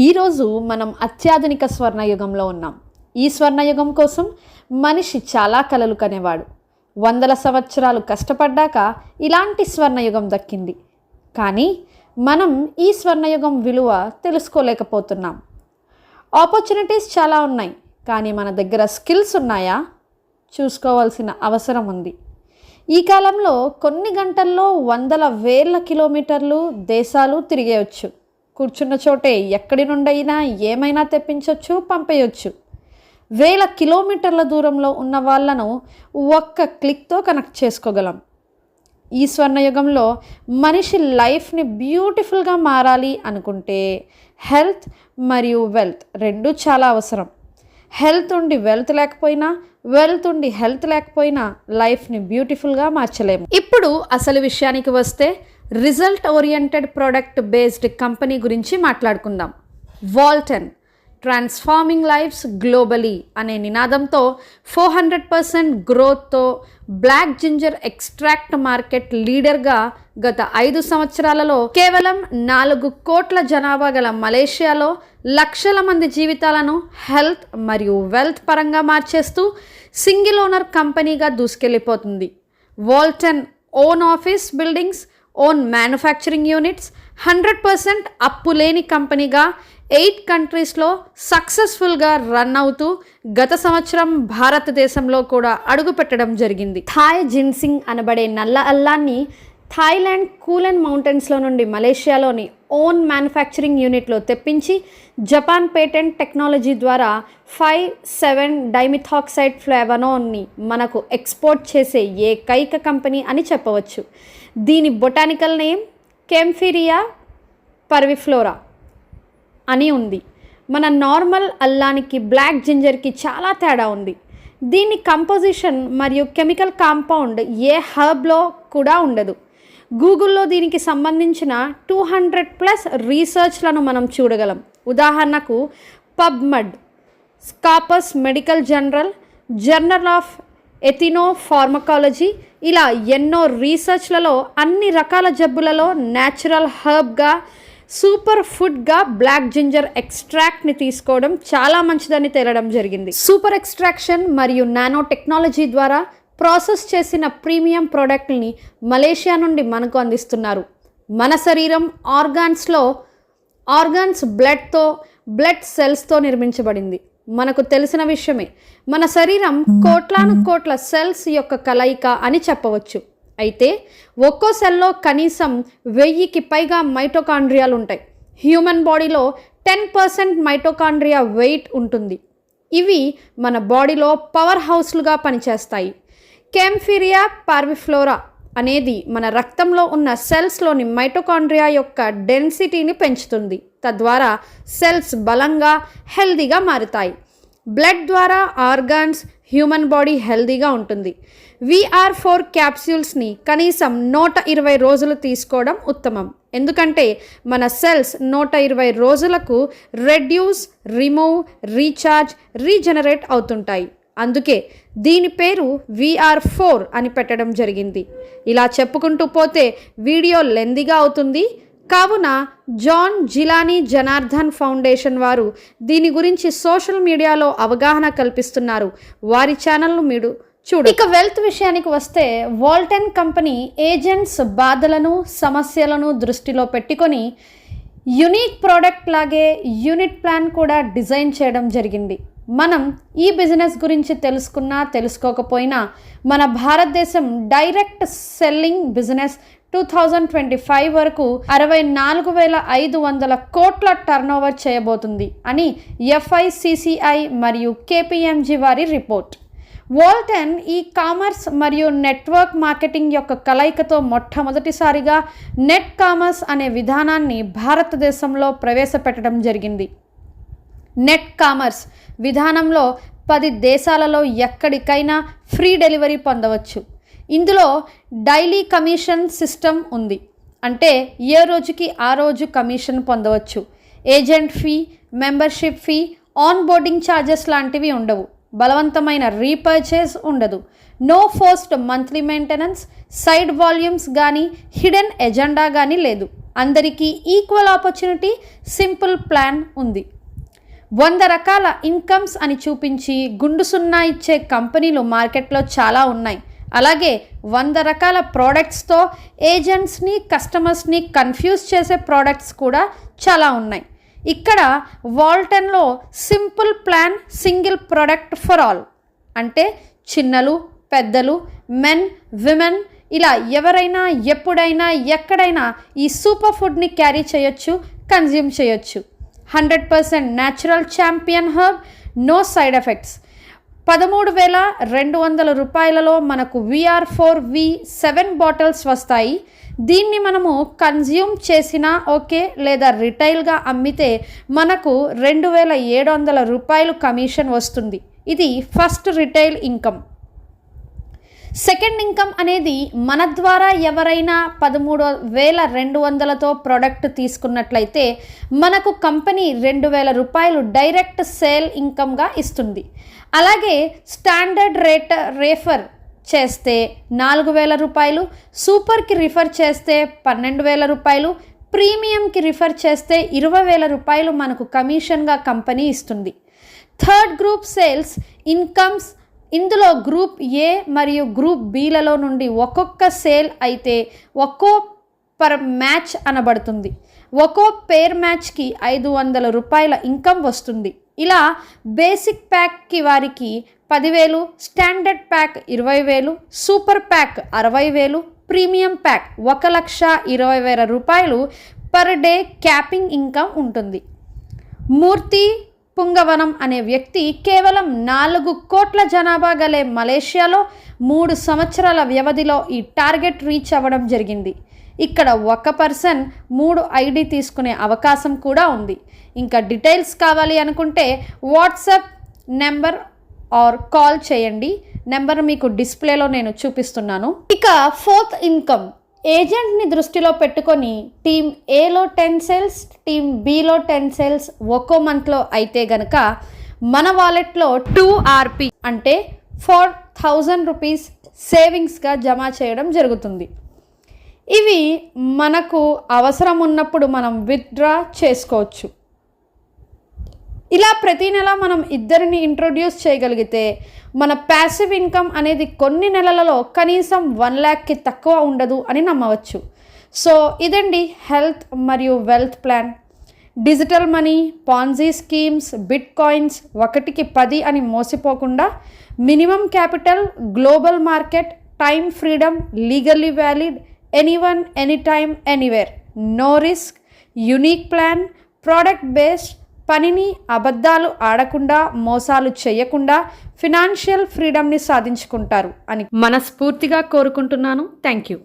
ఈరోజు మనం అత్యాధునిక స్వర్ణయుగంలో ఉన్నాం. ఈ స్వర్ణయుగం కోసం మనిషి చాలా కలలు కనేవాడు. వందల సంవత్సరాలు కష్టపడ్డాక ఇలాంటి స్వర్ణయుగం దక్కింది. కానీ మనం ఈ స్వర్ణయుగం విలువ తెలుసుకోలేకపోతున్నాం. ఆపర్చునిటీస్ చాలా ఉన్నాయి. కానీ మన దగ్గర స్కిల్స్ ఉన్నాయా? చూసుకోవాల్సిన అవసరం ఉంది. ఈ కాలంలో కొన్ని గంటల్లో వందల వేల కిలోమీటర్లు దేశాలు తిరిగేయచ్చు. కూర్చున్న చోటే ఎక్కడి నుండైనా ఏమైనా తెప్పించవచ్చు పంపేయచ్చు. వేల కిలోమీటర్ల దూరంలో ఉన్న వాళ్ళను ఒక్క క్లిక్తో కనెక్ట్ చేసుకోగలం. ఈ స్వర్ణయుగంలో మనిషి లైఫ్ని బ్యూటిఫుల్గా మారాలి అనుకుంటే హెల్త్ మరియు వెల్త్ రెండు చాలా అవసరం. హెల్త్ ఉండి వెల్త్ లేకపోయినా వెల్త్ ఉండి హెల్త్ లేకపోయినా లైఫ్ని బ్యూటిఫుల్గా మార్చలేము. ఇప్పుడు అసలు విషయానికి వస్తే result oriented product based company గురించి మాట్లాడుకుందాం. వాల్టన్ ట్రాన్స్ఫార్మింగ్ లైఫ్స్ గ్లోబలీ అనే నినాదంతో ఫోర్ హండ్రెడ్ పర్సెంట్ గ్రోత్తో బ్లాక్ జింజర్ ఎక్స్ట్రాక్ట్ మార్కెట్ లీడర్గా గత ఐదు సంవత్సరాలలో కేవలం నాలుగు కోట్ల జనాభా గల మలేషియాలో లక్షల మంది జీవితాలను హెల్త్ మరియు వెల్త్ పరంగా మార్చేస్తూ సింగిల్ ఓనర్ కంపెనీగా దూసుకెళ్ళిపోతుంది. Walton own office buildings own manufacturing units hundred percent అప్పు లేని కంపెనీగా ఎయిట్ కంట్రీస్లో సక్సెస్ఫుల్గా రన్ అవుతూ గత సంవత్సరం భారతదేశంలో కూడా అడుగుపెట్టడం జరిగింది. థాయ్ జిన్సింగ్ అనబడే నల్ల అల్లాన్ని థాయిలాండ్ కూలన్ మౌంటైన్స్లో నుండి మలేషియాలోని ఓన్ మ్యానుఫ్యాక్చరింగ్ యూనిట్లో తెప్పించి జపాన్ పేటెంట్ టెక్నాలజీ ద్వారా ఫైవ్ సెవెన్ డైమిథాక్సైడ్ ఫ్లేవనోన్ని మనకు ఎక్స్పోర్ట్ చేసే ఏకైక కంపెనీ అని చెప్పవచ్చు. దీని బొటానికల్ నేమ్ కెంఫిరియా పర్విఫ్లోరా అని ఉంది. మన నార్మల్ అల్లానికి బ్లాక్ జింజర్కి చాలా తేడా ఉంది. దీని కంపోజిషన్ మరియు కెమికల్ కాంపౌండ్ ఏ హర్బ్లో కూడా ఉండదు. గూగుల్లో దీనికి సంబంధించిన టూ హండ్రెడ్ ప్లస్ రీసెర్చ్లను మనం చూడగలం. ఉదాహరణకు PubMed Scopus medical general journal of ethno pharmacology ఇలా ఎన్నో రీసెర్చ్లలో అన్ని రకాల జబ్బులలో న్యాచురల్ హర్బ్గా సూపర్ ఫుడ్గా బ్లాక్ జింజర్ ఎక్స్ట్రాక్ట్ని తీసుకోవడం చాలా మంచిదని తేలడం జరిగింది. సూపర్ ఎక్స్ట్రాక్షన్ మరియు నానో టెక్నాలజీ ద్వారా ప్రాసెస్ చేసిన ప్రీమియం ప్రోడక్ట్ని మలేషియా నుండి మనకు అందిస్తున్నారు. మన శరీరం ఆర్గాన్స్లో ఆర్గాన్స్ బ్లడ్తో బ్లడ్ సెల్స్తో నిర్మించబడింది. మనకు తెలిసిన విషయమే. మన శరీరం కోట్లాను కోట్ల సెల్స్ యొక్క కలయిక అని చెప్పవచ్చు. అయితే ఒక్కో సెల్లో కనీసం వెయ్యికి పైగా మైటోకాండ్రియాలు ఉంటాయి హ్యూమన్ బాడీలో టెన్ పర్సెంట్ మైటోకాండ్రియా వెయిట్ ఉంటుంది. ఇవి మన బాడీలో పవర్ హౌస్లుగా పనిచేస్తాయి. కెంఫిరియా పార్విఫ్లోరా అనేది మన రక్తంలో ఉన్న సెల్స్లోని మైటోకాండ్రియా యొక్క డెన్సిటీని పెంచుతుంది. తద్వారా సెల్స్ బలంగా హెల్దీగా మారుతాయి. బ్లడ్ ద్వారా ఆర్గాన్స్ హ్యూమన్ బాడీ హెల్దీగా ఉంటుంది. విఆర్ ఫోర్ క్యాప్సూల్స్ని కనీసం నూట ఇరవై రోజులు తీసుకోవడం ఉత్తమం. ఎందుకంటే మన సెల్స్ నూట ఇరవై రోజులకు రెడ్యూస్ రిమూవ్ రీఛార్జ్ రీజనరేట్ అవుతుంటాయి. అందుకే దీని పేరు విఆర్ ఫోర్ అని పెట్టడం జరిగింది. ఇలా చెప్పుకుంటూ పోతే వీడియో లెందిగా అవుతుంది. కావున జాన్ జిలానీ జనార్దన్ ఫౌండేషన్ వారు దీని గురించి సోషల్ మీడియాలో అవగాహన కల్పిస్తున్నారు. వారి ఛానల్ను మీరు చూడు ఇక వెల్త్ విషయానికి వస్తే వాల్టెన్ కంపెనీ ఏజెంట్స్ బాధలను సమస్యలను దృష్టిలో పెట్టుకొని యునిక్ ప్రోడక్ట్ లాగే యూనిట్ ప్లాన్ కూడా డిజైన్ చేయడం జరిగింది. మనం ఈ బిజినెస్ గురించి తెలుసుకున్నా తెలుసుకోకపోయినా మన భారతదేశం direct selling business two thousand twenty five వరకు అరవై నాలుగు వేల ఐదు వందల కోట్ల టర్నోవర్ చేయబోతుంది అని ఎఫ్ఐసిసిఐ మరియు కేపీఎంజీ వారి రిపోర్ట్. వోల్టెన్ ఈ కామర్స్ మరియు నెట్వర్క్ మార్కెటింగ్ యొక్క కలయికతో మొట్టమొదటిసారిగా నెట్ కామర్స్ అనే విధానాన్ని భారతదేశంలో ప్రవేశపెట్టడం జరిగింది. నెట్ కామర్స్ విధానంలో పది దేశాలలో ఎక్కడికైనా ఫ్రీ డెలివరీ పొందవచ్చు. ఇందులో డైలీ కమిషన్ సిస్టమ్ ఉంది. అంటే ఏ రోజుకి ఆ రోజు కమిషన్ పొందవచ్చు. Agent fee membership fee onboarding charges లాంటివి ఉండవు. బలవంతమైన రీపర్చేస్ ఉండదు. No forced monthly maintenance side volumes కానీ హిడెన్ ఎజెండా కానీ లేదు. అందరికీ ఈక్వల్ ఆపర్చునిటీ సింపుల్ ప్లాన్ ఉంది. వంద రకాల ఇన్కమ్స్ అని చూపించి గుండు సున్నా ఇచ్చే కంపెనీలు మార్కెట్లో చాలా ఉన్నాయి. అలాగే వంద రకాల ప్రోడక్ట్స్తో ఏజెంట్స్ని కస్టమర్స్ని కన్ఫ్యూజ్ చేసే ప్రోడక్ట్స్ కూడా చాలా ఉన్నాయి. ఇక్కడ వాల్టన్లో simple plan single product for all అంటే చిన్నలు పెద్దలు మెన్ విమెన్ ఇలా ఎవరైనా ఎప్పుడైనా ఎక్కడైనా ఈ సూపర్ ఫుడ్ని క్యారీ చేయొచ్చు కన్జ్యూమ్ చేయొచ్చు. Hundred percent natural champion herb no side effects పదమూడు వేల రెండు వందల రూపాయలలో మనకు VR four V seven bottles వస్తాయి. దీన్ని మనము కన్జ్యూమ్ చేసినా ఓకే లేదా రిటైల్గా అమ్మితే మనకు రెండు వేల ఏడు వందల రూపాయలు కమిషన్ వస్తుంది. ఇది first retail income second income అనేది మన ద్వారా ఎవరైనా పదమూడు వేల రెండు వందలతో ప్రోడక్ట్ తీసుకున్నట్లయితే మనకు కంపెనీ రెండు వేల రూపాయలు డైరెక్ట్ సేల్ ఇన్కమ్గా ఇస్తుంది. అలాగే స్టాండర్డ్ రేట్ రేఫర్ చేస్తే నాలుగు వేల రూపాయలు సూపర్కి రిఫర్ చేస్తే పన్నెండు వేల రూపాయలు ప్రీమియంకి రిఫర్ చేస్తే ఇరవై వేల రూపాయలు మనకు కమిషన్గా కంపెనీ ఇస్తుంది. థర్డ్ గ్రూప్ సేల్స్ ఇన్కమ్స్ ఇందులో గ్రూప్ ఏ మరియు గ్రూప్ బిలలో నుండి ఒక్కొక్క సేల్ అయితే ఒక్కో పర్ మ్యాచ్ అనబడుతుంది. ఒక్కో పేర్ మ్యాచ్కి ఐదు వందల రూపాయల ఇన్కమ్ వస్తుంది. ఇలా బేసిక్ ప్యాక్కి వారికి పదివేలు స్టాండర్డ్ ప్యాక్ ఇరవై వేలు సూపర్ ప్యాక్ అరవై వేలు ప్రీమియం ప్యాక్ ఒక లక్ష ఇరవై వేల రూపాయలు పర్ డే క్యాపింగ్ ఇన్కమ్ ఉంటుంది. మూర్తి పుంగవనం అనే వ్యక్తి కేవలం నాలుగు కోట్ల జనాభా గలే మలేషియాలో మూడు సంవత్సరాల వ్యవధిలో ఈ టార్గెట్ రీచ్ అవ్వడం జరిగింది. ఇక్కడ ఒక పర్సన్ మూడు ఐడి తీసుకునే అవకాశం కూడా ఉంది. ఇంకా డీటెయిల్స్ కావాలి అనుకుంటే వాట్సాప్ నెంబర్ ఆర్ కాల్ చేయండి. నెంబర్ మీకు డిస్ప్లేలో నేను చూపిస్తున్నాను. ఇక ఫోర్త్ ఇన్కమ్. ఏజెంట్ని దృష్టిలో పెట్టుకొని టీమ్ ఏలో టెన్ సెల్స్ టీమ్ బిలో టెన్ సెల్స్ ఒక్కో మంత్లో అయితే గనక మన వాలెట్లో టూ ఆర్పి అంటే ఫోర్ థౌజండ్ రూపీస్ సేవింగ్స్గా జమ చేయడం జరుగుతుంది. ఇవి మనకు అవసరం ఉన్నప్పుడు మనం విత్డ్రా చేసుకోవచ్చు. ఇలా ప్రతి నెల మనం ఇద్దరిని ఇంట్రొడ్యూస్ చేయగలిగితే మన ప్యాసివ్ ఇన్కమ్ అనేది కొన్ని నెలలలో కనీసం వన్ ల్యాక్కి తక్కువ ఉండదు అని నమ్మవచ్చు. సో ఇదండి హెల్త్ మరియు wealth plan digital money Ponzi schemes bitcoins ఒకటికి పది అని మోసిపోకుండా minimum capital global market time freedom legally valid any one any time anywhere no risk unique plan product based పనిని అబద్ధాలు ఆడకుండా మోసాలు చేయకుండా ఫినాన్షియల్ ఫ్రీడమ్ని సాధించుకుంటారు అని మనస్ఫూర్తిగా కోరుకుంటున్నాను. Thank you.